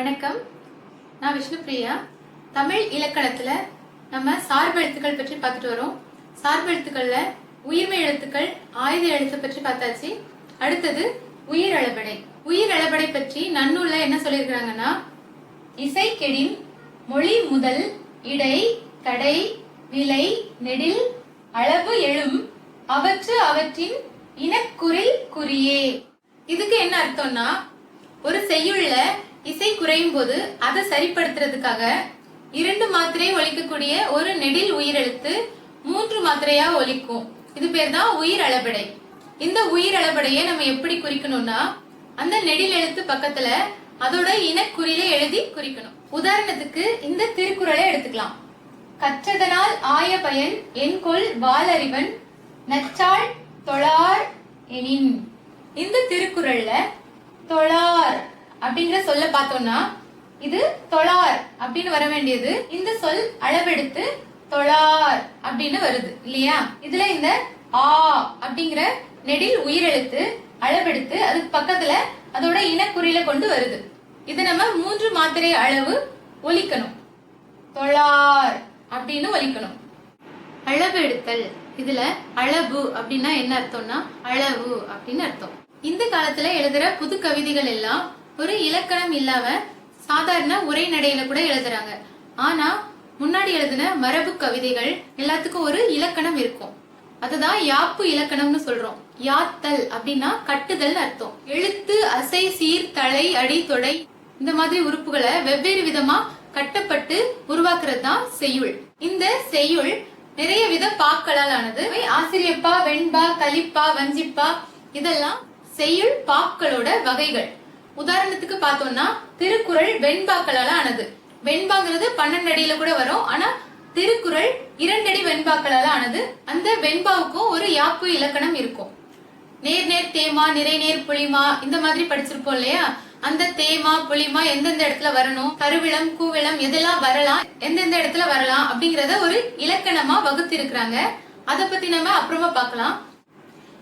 வணக்கம். நான் விஷ்ணுபிரியா. தமிழ் இலக்கணத்துல நம்ம சார்பு எழுத்துக்கள் பற்றி பார்த்துட்டு வரோம். சார்பு எழுத்துக்கள்ல உயிர்மை எழுத்துக்கள் ஆயுத எழுத்து பற்றி பார்த்தாச்சு. அடுத்தது உயிர் அளபடை. உயிர் அளபடை பற்றி நன்னூல்ல என்ன சொல்லியிருக்கிறாங்கன்னா இசை கெடின் மொழி முதல் இடை தடை விலை நெடில் அளவு எழும் அவற்று அவற்றின் இனக்குறில் குறியே. இதுக்கு என்ன அர்த்தம்னா ஒரு செய்யுள்ள இசை குறையும் போது அதை சரிப்படுத்துறதுக்காக இரண்டு மாத்திரை ஒலிக்கக்கூடிய ஒரு நெடில் உயிரெழுத்து மூன்று மாத்திரையா ஒலிக்கும் இது பேர் தான் உயிர் அளபடை. இந்த உயிர் அளபடையை நம்ம எப்படி குறிக்கணும்னா அந்த நெடில் எழுத்து பக்கத்துல அதோட இனக்குறியில எழுதி குறிக்கணும். உதாரணத்துக்கு இந்த திருக்குறளை எடுத்துக்கலாம். கற்றதனால் ஆய பயன் என்கொள் வாலறிவன் நச்சாள் தொழார் எனின். இந்த திருக்குறள்ல தொழார் அப்படிங்கிற சொல்ல பார்த்தோம்னா இது தொழார் அப்படின்னு வர வேண்டியது. இந்த சொல் அளவெடுத்து தொழார் அப்படின்னு வருது இல்லையா? இதுல இந்த ஆ அப்படிங்கிற நெடில் உயிரெழுத்து அளவெடுத்து அதுக்கு பக்கத்துல அதோட இனக்குறியில கொண்டு வருது. இது நம்ம மூன்று மாத்திரை அளவு ஒலிக்கணும். தொழார் அப்படின்னு ஒலிக்கணும். அளவு எடுத்தல். இதுல அளவு அப்படின்னா என்ன அர்த்தம்னா அளவு அப்படின்னு அர்த்தம். இந்த காலத்துல எழுதுற புது கவிதைகள் எல்லாம் ஒரு இலக்கணம் இல்லாம சாதாரண உரைநடையில கூட எழுதுறாங்க. ஆனா முன்னாடி எழுதின மரபு கவிதைகள் எல்லாத்துக்கும் ஒரு இலக்கணம் இருக்கும். அதுதான் யாப்பு இலக்கணம்னு சொல்றோம். யாத்தல் அப்படின்னா கட்டுதல் அர்த்தம். எழுத்து அசை சீர் தலை அடி தொடை இந்த மாதிரி உறுப்புகளை வெவ்வேறு விதமா கட்டப்பட்டு உருவாக்குறது தான் செய்யுள். இந்த செய்யுள் நிறைய வித பாக்களால் ஆனது. ஆசிரியப்பா வெண்பா கலிப்பா வஞ்சிப்பா இதெல்லாம் செய்யுள் பாக்களோட வகைகள். உதாரணத்துக்கு பார்த்தோம்னா திருக்குறள் வெண்பாக்களால ஆனது. வெண்பாங்கிறது பன்னெண்டு அடியில கூட வரும். ஆனா திருக்குறள் இரண்டடி வெண்பாக்களால ஆனது. அந்த வெண்பாவுக்கும் ஒரு யாப்பு இலக்கணம் இருக்கும். நேர் நேர் தேமா நிறை நேர் புளிமா இந்த மாதிரி படிச்சிருப்போம் இல்லையா? அந்த தேமா புளிமா எந்தெந்த இடத்துல வரணும்? கருவிளம் கூவிளம் எதெல்லாம் வரலாம்? எந்தெந்த இடத்துல வரலாம்? அப்படிங்கறத ஒரு இலக்கணமா வகுத்திருக்கிறாங்க. அதை பத்தி நம்ம அப்புறமா பார்க்கலாம்.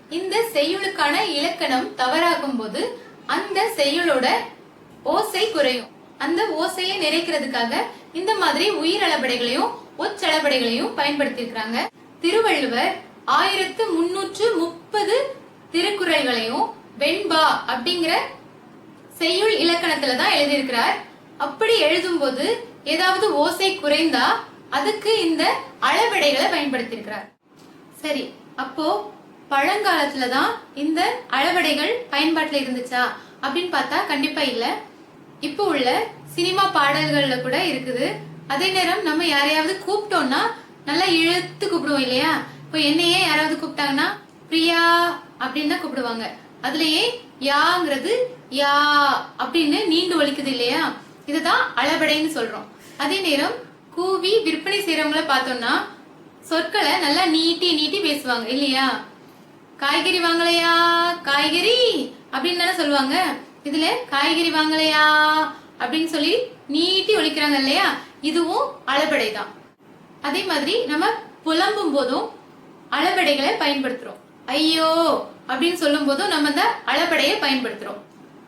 இந்த செய்யுளுக்கான இலக்கணம் தவறாகும் போது அந்த செய்யுளோட ஓசை குறையும். அந்த ஓசையை நிறைக்கிறதுக்காக இந்த மாதிரி உயிரளபடைகளையும் ஒச்சளபடைகளையும் பயன்படுத்தியிருக்கிறாங்க. திருவள்ளுவர் ஆயிரத்து முன்னூற்று முப்பது திருக்குறள்களையும் வெண்பா அப்படிங்கிற செய்யுள் இலக்கணத்துல தான் எழுதியிருக்கிறார். அப்படி எழுதும்போது ஏதாவது ஓசை குறைந்தா அதுக்கு இந்த அளவெடைகளை பயன்படுத்தியிருக்கிறார். சரி அப்போ பழங்காலத்துல தான் இந்த அளவடைகள் பயன்பாட்டில் இருந்துச்சா? அப்படின்னு பார்த்தா கண்டிப்பா இல்ல. இப்போ உள்ள சினிமா பாடல்கள்ல கூட இருக்குது. அதே நேரம் நம்ம யாரையாவது கூப்பிட்டோம்னா நல்லா இழுத்து கூப்பிடுவோம் இல்லையா? இப்போ என்னையே யாராவது கூப்பிட்டாங்கன்னா பிரியா அப்படின்னு தான் கூப்பிடுவாங்க. அதுலயே யாங்கிறது யா அப்படின்னு நீண்டு ஒழிக்குது இல்லையா? இதுதான் அளபடைன்னு சொல்றோம். அதே நேரம் கூவி விற்பனை செய்யறவங்கள பார்த்தோம்னா சொற்களை நல்லா நீட்டி நீட்டி பேசுவாங்க இல்லையா? காய்கறி வாங்கலையா? காய்கறி? அப்படின்னு தானே சொல்லுவாங்க. இதுல காய்கறி வாங்கலையா? அப்படின்னு சொல்லி நீட்டி ஒழிக்கிறாங்க இல்லையா? இதுவும் அளபடை தான் அதே மாதிரி நம்ம புலம்பும் போதும் அளபடைகளை பயன்படுத்துறோம். ஐயோ! அப்படின்னு சொல்லும் போதும் நம்ம இந்த அளபடையை பயன்படுத்துறோம்.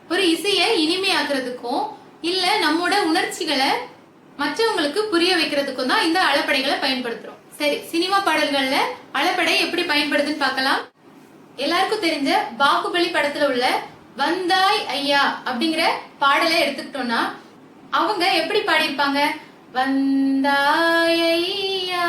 ஒரு இசையை இனிமையாக்குறதுக்கும் இல்ல நம்மோட உணர்ச்சிகளை மற்றவங்களுக்கு புரிய வைக்கிறதுக்கும் தான் இந்த அளப்படைகளை பயன்படுத்துறோம். சரி சினிமா பாடல்கள்ல அளப்படை எப்படி பயன்படுதுன்னு பார்க்கலாம். எல்லாருக்கும் தெரிஞ்ச பாகுபலி படத்துல உள்ள வந்தாய் ஐயா அப்படிங்கிற பாடலை எடுத்துக்கிட்டோம்னா அவங்க எப்படி பாடியிருப்பாங்க? வந்தாய் ஐயா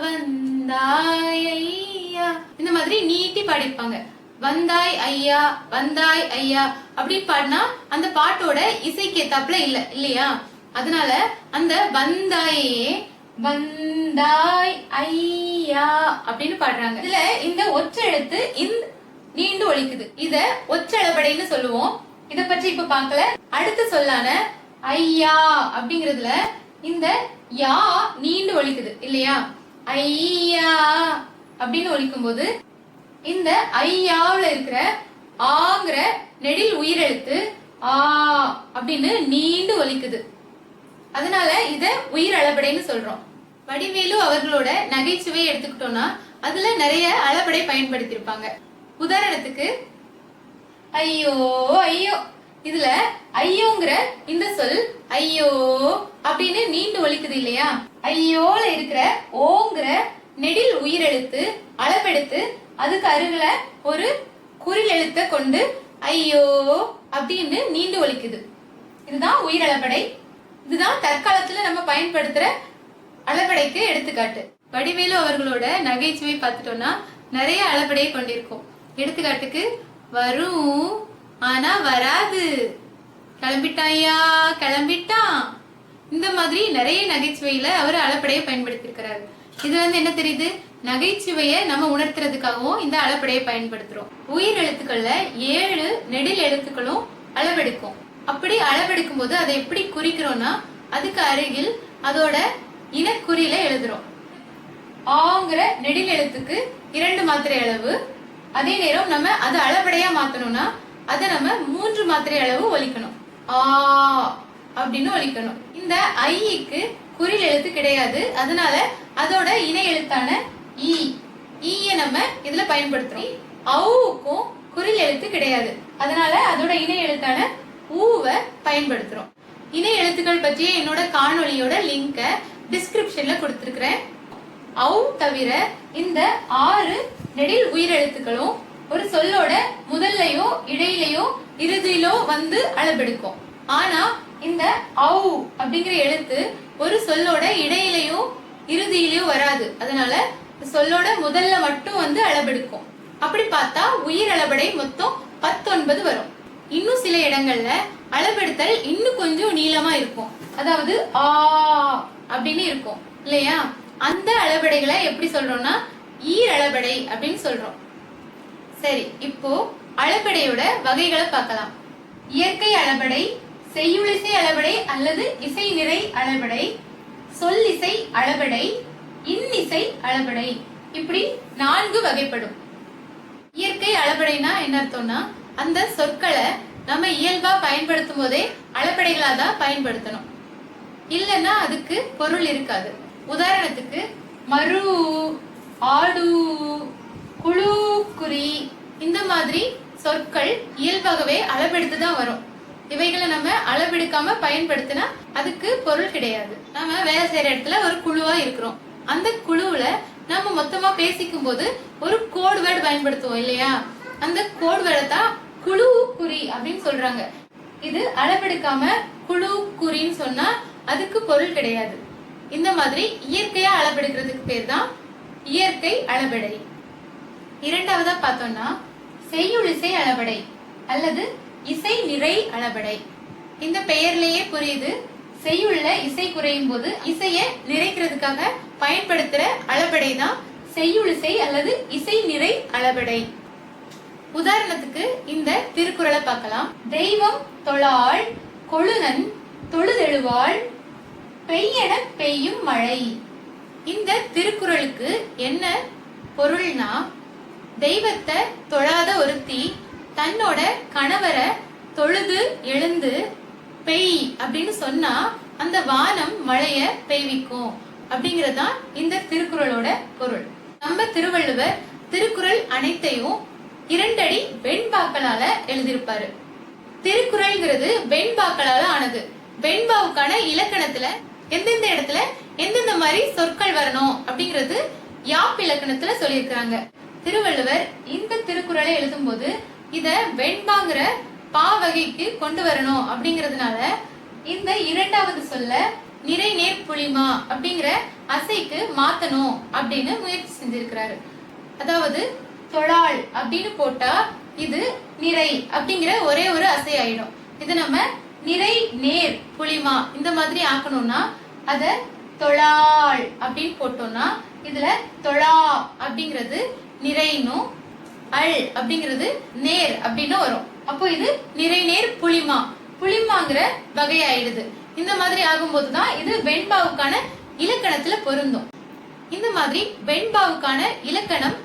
வந்தாய் ஐயா. இந்த மாதிரி நீட்டி பாடியிருப்பாங்க. வந்தாய் ஐயா வந்தாய் ஐயா அப்படின்னு பாடினா அந்த பாட்டோட இசைக்கு ஏத்தாப்புல இல்ல இல்லையா? அதனால அந்த வந்தாயே வந்தாய் ஐயா அப்படின்னு பாடுறாங்க. இதுல இந்த ஒற்றெழுத்து இந்த நீண்டு ஒலிக்குது இத ஒற்றளபடைன்னு சொல்லுவோம். இத பற்றி இப்ப பார்க்கல. அடுத்த சொல்லான ஐயா அப்படிங்கறதுல இந்த யா நீண்டு ஒழிக்குது இல்லையா? ஐயா அப்படின்னு ஒழிக்கும் போது இந்த ஐயாவுல இருக்கிற ஆங்கிற நெடில் உயிரெழுத்து ஆ அப்படின்னு நீண்டு ஒலிக்குது அதனால இத உயிர் அளபடைன்னு சொல்றோம். வடிவேலு அவர்களோட நகைச்சுவையை எடுத்துக்கிட்டோம்னா அதுல நிறைய அளபடை பயன்படுத்தியிருப்பாங்க. உதாரணத்துக்கு ஐயோ ஐயோ இதுல ஐயோங்கிற இந்த சொல் ஐயோ அப்படின்னு நீண்டு ஒலிக்குது இல்லையா? ஐயோல இருக்கிற ஓங்கிற நெடில் உயிரெழுத்து அளபெடுத்து அதுக்கு அருகில ஒரு குறில் எழுத்த கொண்டு ஐயோ அப்படின்னு நீண்டு ஒழிக்குது இதுதான் உயிரளபடை இதுதான் தற்காலத்துல நம்ம பயன்படுத்துற அளபடைக்கு எடுத்துக்காட்டு. வடிவேலு அவர்களோட நகைச்சுவை பார்த்துட்டோம்னா நிறைய அளபடையை கொண்டிருக்கும். எடுத்துக்காட்டுக்கு வரும் ஆனா வராது. கிளம்பிட்டாயா? கிளம்பிட்டான். இந்த மாதிரி நிறைய நகைச்சுவையில அவர் அளப்படையை பயன்படுத்தியிருக்கிறாரு. இது வந்து என்ன தெரியுது? நகைச்சுவையை நம்ம உணர்த்துறதுக்காகவும் இந்த அளப்படையை பயன்படுத்துறோம். உயிர் எழுத்துக்கள்ல ஏழு நெடில் எழுத்துக்களும் அளவெடுக்கும் அப்படி அளவெடுக்கும் போது அதை எப்படி குறிக்கிறோம்னா அதுக்கு அருகில் அதோட இனக்குறியில எழுதுறோம். ஆங்கிற நெடில் எழுத்துக்கு இரண்டு மாத்திரை அளவு. அதே நேரம் நம்ம அதை அளபடையா மாத்தணும்னா அதை நம்ம மூன்று மாத்திரை அளவு ஒலிக்கணும். ஆ அப்படின்னு ஒலிக்கணும். இந்த ஐக்கு குறில் எழுத்து கிடையாது. அதனால அதோட இணை எழுத்தான e. e இ ஈய நம்ம இதுல பயன்படுத்துறோம். அவுக்கும் குறில் எழுத்து கிடையாது. அதனால அதோட இணை எழுத்தான ஊவை பயன்படுத்துறோம். இணை எழுத்துக்கள் பற்றிய என்னோட காணொலியோட லிங்கை டிஸ்கிரிப்ஷன்ல கொடுத்துருக்கிறேன். அவு தவிர இந்த ஆறு நெடில் உயிரெழுத்துக்களும் ஒரு சொல்லோட முதல்லையோ இடையிலையோ இறுதியிலோ வந்து அளபெடுக்கும் ஆனா இந்த அவு அப்படிங்கிற எழுத்து ஒரு சொல்லோட இடையிலையோ இறுதியிலையோ வராது. அதனால சொல்லோட முதல்ல மட்டும் வந்து அளபெடுக்கும் அப்படி பார்த்தா உயிர் அளபடை மொத்தம் பத்தொன்பது வரும். இன்னும் சில இடங்கள்ல அளபெடுத்தல் இன்னும் கொஞ்சம் நீளமா இருக்கும். அதாவது ஆ அப்படின்னு இருக்கும். இல்லையா? அந்த அளபடைகளை எப்படி சொல்றோம்னா ஈர் அளபடை அப்படின்னு சொல்றோம். சரி இப்போ அளபடையோட வகைகளை பார்க்கலாம். இயற்கை அளபடை செய்யுளிசை அளபடை அல்லது இசை நிறை அளபடை இசை அளபடை இன்னிசை அளபடை இப்படி நான்கு வகைப்படும். இயற்கை அளபடைனா என்ன அர்த்தம்னா அந்த சொற்களை நம்ம இயல்பா பயன்படுத்தும் போதே அளபடைகளா தான் பயன்படுத்தணும். இல்லைன்னா அதுக்கு பொருள் இருக்காது. உதாரணத்துக்கு மரு ஆடு குழு குறி இந்த மாதிரி சொற்கள் இயல்பாகவே அளவெடுத்து தான் வரும். இவைகளை நம்ம அளவெடுக்காம பயன்படுத்தினா அதுக்கு பொருள் கிடையாது. நம்ம வேலை செய்யற இடத்துல ஒரு குழுவா இருக்கிறோம். அந்த குழுவுல நம்ம மொத்தமா பேசிக்கும் போது ஒரு கோட் வேர்டு பயன்படுத்துவோம் இல்லையா? அந்த கோட் வேர்டை தான் குழு குறி அப்படின்னு சொல்றாங்க. இது அளவெடுக்காம குழு குறின்னு சொன்னா அதுக்கு பொருள் கிடையாது. இந்த மாதிரி இயற்கையா அளவெடுக்கிறதுக்கு பேர் தான் இயற்கை அளபடை. இரண்டாவதா பார்த்தோம்னா செய்யுளிசை அளபடை அல்லது இசை நிறை அளபடை. இந்த பெயர்லயே புரியுது. செய்யுள்ள இசை குறையும் போது இசைய நிறைக்கிறதுக்காக பயன்படுத்துற அளபடை தான் செய்யுளிசை அல்லது இசை நிறை அளபடை. உதாரணத்துக்கு இந்த திருக்குறளை பார்க்கலாம். தெய்வம் தொழாள் கொழுநன் தொழுதெழுவாள் பெய்யென பெய்யும் மழை. இந்த திருக்குறளுக்கு என்ன பொருள்னா தெய்வத்தை தொழாத ஒருத்தி தன்னோட கணவரை தொழுது எழுந்து பெய் அப்படின்னு சொன்னா அந்த வானம் மழைய பெய்விக்கும். அப்படிங்கறதுதான் இந்த திருக்குறளோட பொருள். நம்ம திருவள்ளுவர் திருக்குறள் அனைத்தையும் இரண்டடி வெண்பாக்களால எழுதியிருப்பாரு. திருக்குறள்ங்கிறது வெண்பாக்களால ஆனது. வெண்பாவுக்கான இலக்கணத்துல எந்தெந்த இடத்துல எந்தெந்த மாதிரி சொற்கள் வரணும் அப்படிங்கிறது யாப் இலக்கணத்துல சொல்லியிருக்கிறாங்க. திருவள்ளுவர் இந்த திருக்குறளை எழுதும்போது இத வெண்பாங்கிற பா வகைக்கு கொண்டு வரணும் அப்படிங்கிறதுனால இந்த இரண்டாவது சொல்ல நிறை நேர் புளிமா அப்படிங்கிற அசைக்கு மாத்தணும் அப்படின்னு முயற்சி செஞ்சிருக்கிறாரு. அதாவது தொழால் அப்படின்னு போட்டா இது நிறை அப்படிங்கிற ஒரே ஒரு அசை ஆயிடும். இது நம்ம நிறை நேர் புளிமா இந்த மாதிரி ஆக்கணும்னா அதை தொழாள் அப்படின்னு போட்டோம்னா இதுல தொழா அப்படிங்கிறது நிறைனும் அல் அப்படிங்கிறது நேர் அப்படின்னு வரும். அப்போ இது நிறைநேர் புளிமா. புளிமாங்கிற வகையாயிடுது. இந்த மாதிரி ஆகும்போது தான் இது வெண்பாவுக்கான இலக்கணத்துல பொருந்தும். இந்த மாதிரி வெண்பாவுக்கான இலக்கணம்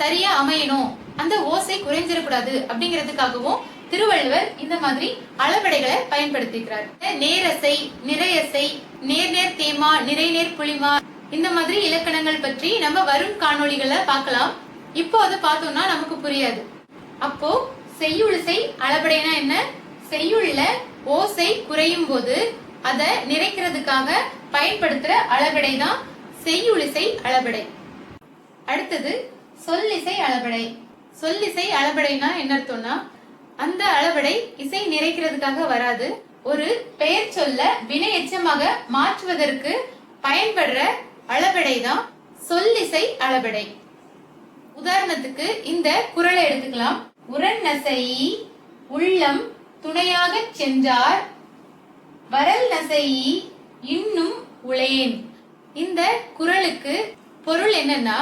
சரியா அமையணும். அந்த ஓசை குறைஞ்சிடக்கூடாது அப்படிங்கிறதுக்காகவும் திருவள்ளுவர் இந்த மாதிரி அளவடைகளை பயன்படுத்திக்கிறார். நேரசை நிறையசை நேர்நேர் தேமா நிறைநேர் புளிமா இந்த மாதிரி இலக்கணங்கள் பற்றி நம்ம வரும் காணொளிகளை பார்க்கலாம். இப்போ அதை பார்த்தோம்னா நமக்கு புரியாது. அப்போ செய்யுளிசை அளபடைனா என்ன? செய்யுள்ள ஓசை குறையும் போது அதை நிறைக்கிறதுக்காக பயன்படுத்துற அளபடை தான் செய்யுளிசை அளபடை அடுத்தது சொல்லிசை அளபடை சொல்லிசை அளபடைனா என்ன அர்த்தம்னா அந்த அளவடை இசை நிறைக்கிறதுக்காக வராது. ஒரு பெயர் சொல்ல வினை எச்சமாக மாற்றுவதற்கு பயன்படுற அளபடை தான் சொல்லிசை அளபடை உதாரணத்துக்கு இந்த குறளை எடுத்துக்கலாம். உரன் நசை உள்ளம் துணையாகச் சென்றார். வரல் நசை இன்னும் உளேன் இந்த குறளுக்கு பொருள் என்னன்னா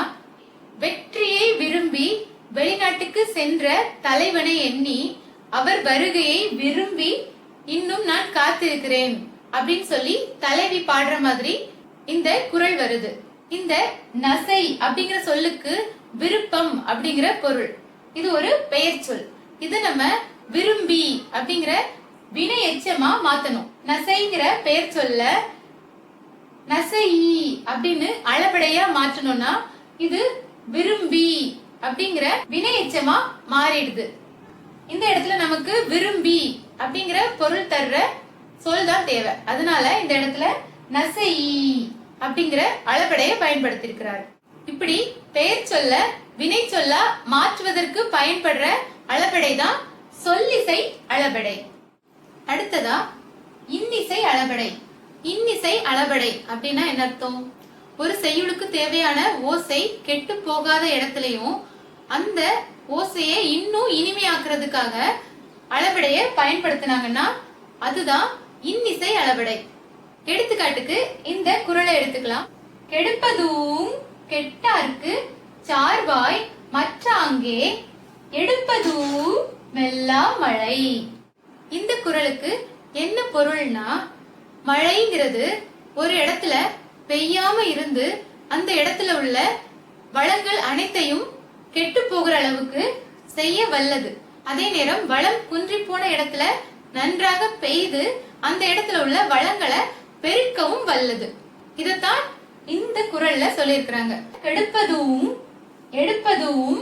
வெற்றியை விரும்பி வெளிநாட்டுக்கு சென்ற தலைவனை எண்ணி அவர் வருகையை விரும்பி இன்னும் நான் காத்திருக்கிறேன் அப்படின்னு சொல்லி தலைவி பாடுற மாதிரி இந்த குறள் வருது. இந்த நசை அப்படிங்கிற சொல்லுக்கு விருப்பம் அப்படிங்கிற பொருள். இது ஒரு பெயர் சொல். இது நம்ம விரும்பி அப்படிங்கிற வினை எச்சமா மாத்தணும். நசைங்கிற பெயர் சொல்ல நசை அப்படின்னு அளபடையா மாற்றணும்னா இது விரும்பி அப்படிங்கிற வினை எச்சமா மாறிடுது. இந்த இடத்துல நமக்கு விரும்பி அப்படிங்கிற பொருள் தர்ற சொல் தான் தேவை. அதனால இந்த இடத்துல நசை அப்படிங்கிற அளபடையை பயன்படுத்தியிருக்கிறார். இப்படி பெயர் சொல்ல வினை சொல்ல மாற்றுவதற்கு பயன்படுற அளபடை தான் சொல்லிசை அளபடை அடுத்ததா இன்னிசை அளபடை இன்னிசை அளபடை அப்படின்னா என்ன அர்த்தம்? ஒரு செய்யுளுக்கு தேவையான ஓசை கெட்டு போகாத இடத்துலயும் அந்த ஓசையை இன்னும் இனிமையாக்குறதுக்காக அளபடைய பயன்படுத்தினாங்கன்னா அதுதான் இன்னிசை அளபடை. எடுத்துக்காட்டுக்கு இந்த குறளை எடுத்துக்கலாம். கெடுப்பதும் கெட்டார்க்கு சார்வாய் மற்றாங்கே எடுப்பதும் மெல்லா மழை. இந்த குறளுக்கு என்ன பொருள்னா மழைங்கிறது ஒரு இடத்துல பெய்யாம இருந்து அந்த இடத்துல உள்ள வளங்கள் அனைத்தையும் கெட்டு போகிற அளவுக்கு செய்ய வல்லது. அதே நேரம் வளம் குன்றி போன இடத்துல நன்றாக பெய்து அந்த இடத்துல உள்ள வளங்களை பெருக்கவும் வல்லது. இதத்தான் இந்த குரல்ல சொல்லியிருக்கிறாங்க. கெடுப்பதும் எடுப்பதும்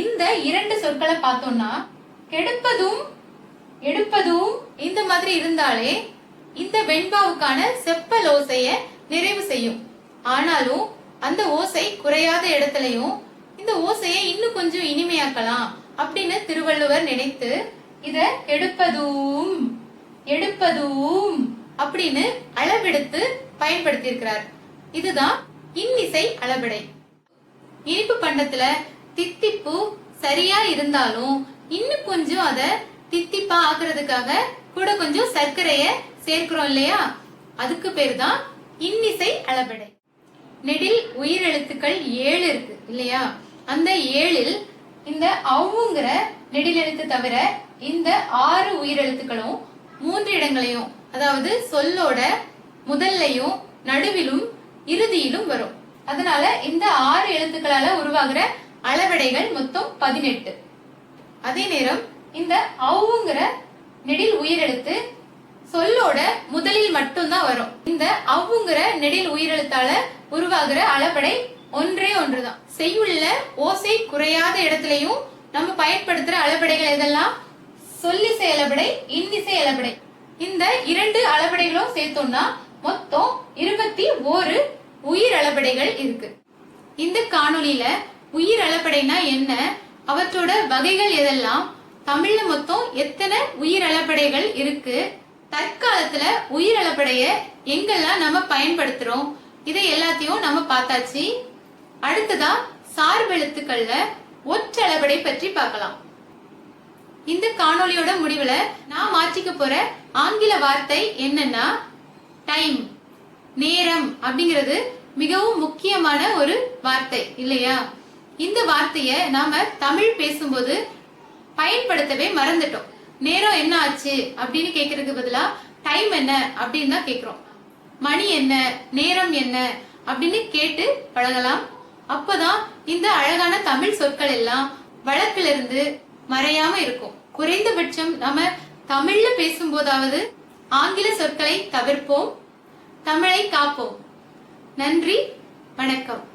இந்த இரண்டு சொற்களை பார்த்தோம்னா கெடுப்பதும் எடுப்பதும் இந்த மாதிரி இருந்தாலே இந்த வெண்பாவுக்கான செப்பல் ஓசைய நிறைவு செய்யும். ஆனாலும் அந்த ஓசை குறையாத இடத்துலயும் இந்த ஓசையை இன்னும் கொஞ்சம் இனிமையாக்கலாம் அப்படின்னு திருவள்ளுவர் நினைத்து இத எடுப்பதும் எடுப்பதும் அப்படின்னு அளவெடுத்து பயன்படுத்தியிருக்கிறார். இதுதான் இன்னிசை அளபடை. இனிப்பு பண்டத்துல தித்திப்பு சரியா இருந்தாலும் இன்னும் கொஞ்சம் அத தித்திப்பா ஆக்குறதுக்காக கூட கொஞ்சம் சர்க்கரைய சேர்க்கிறோம் இல்லையா? அதுக்கு பேர் தான் இன்னிசை அளபடை. நெடில் உயிரெழுத்துக்கள் ஏழு இருக்கு இல்லையா? அந்த ஏழில் இந்த அவுங்கிற நெடில் எழுத்து தவிர இந்த ஆறு உயிரெழுத்துக்களும் மூன்று இடங்களையும் அதாவது சொல்லோட முதல்லையும் நடுவிலும் இறுதியிலும் வரும். அதனால இந்த ஆறு எழுத்துக்களால உருவாகிற அளவடைகள் மொத்தம் பதினெட்டு. அதே நேரம் இந்த அவுங்கிற நெடில் உயிரெழுத்து சொல்லோட முதலில் மட்டும்தான் வரும். இந்த அவ்வுங்கிற நெடில் உயிரெழுத்தால உருவாகிற அளபடை ஒன்றே ஒன்றுதான். செய்யுள்ள ஓசை குறையாத இடத்துலயும் நம்ம பயன்படுத்துற அளபடைகள் எதெல்லாம்? சொல்லிசை அளபடை இன்னிசை அளபடை இந்த இரண்டு அளபடைகளும் சேர்த்தோம்னா மொத்தம் இருபத்தி ஓரு உயிர் அளபடைகள் இருக்கு. இந்த காணொலியில உயிர் அளபடைனா என்ன? அவற்றோட வகைகள் எதெல்லாம்? தமிழ்ல மொத்தம் எத்தனை உயிர் அளபடைகள் இருக்கு? தற்காலத்துல உயிர் அளபடைய எங்கெல்லாம் நம்ம பயன்படுத்துறோம்? இதை எல்லாத்தையும் நம்ம பார்த்தாச்சு. அடுத்ததா சார்பெழுத்துக்கள்ல ஒற்றளபடை பற்றி பார்க்கலாம். இந்த காணொளியோட முடிவுல நான் மாற்றிக்க போற ஆங்கில வார்த்தை என்னன்னா டைம் நேரம் அப்படிங்கிறது மிகவும் முக்கியமான ஒரு வார்த்தை இல்லையா? இந்த வார்த்தைய நாம தமிழ் பேசும்போது பயன்படுத்தவே மறந்துட்டோம். நேரம் என்ன ஆச்சு அப்படின்னு கேக்குறதுக்கு பதிலா டைம் என்ன அப்படின்னு தான் கேக்குறோம். மணி என்ன நேரம் என்ன அப்படின்னு கேட்டு பழகலாம். அப்பதான் இந்த அழகான தமிழ் சொற்கள் எல்லாம் வழக்குல இருந்து மறையாம இருக்கும். குறைந்தபட்சம் நம்ம தமிழ்ல பேசும்போதாவது ஆங்கில சொற்களை தவிர்ப்போம். தமிழை காப்போம். நன்றி வணக்கம்.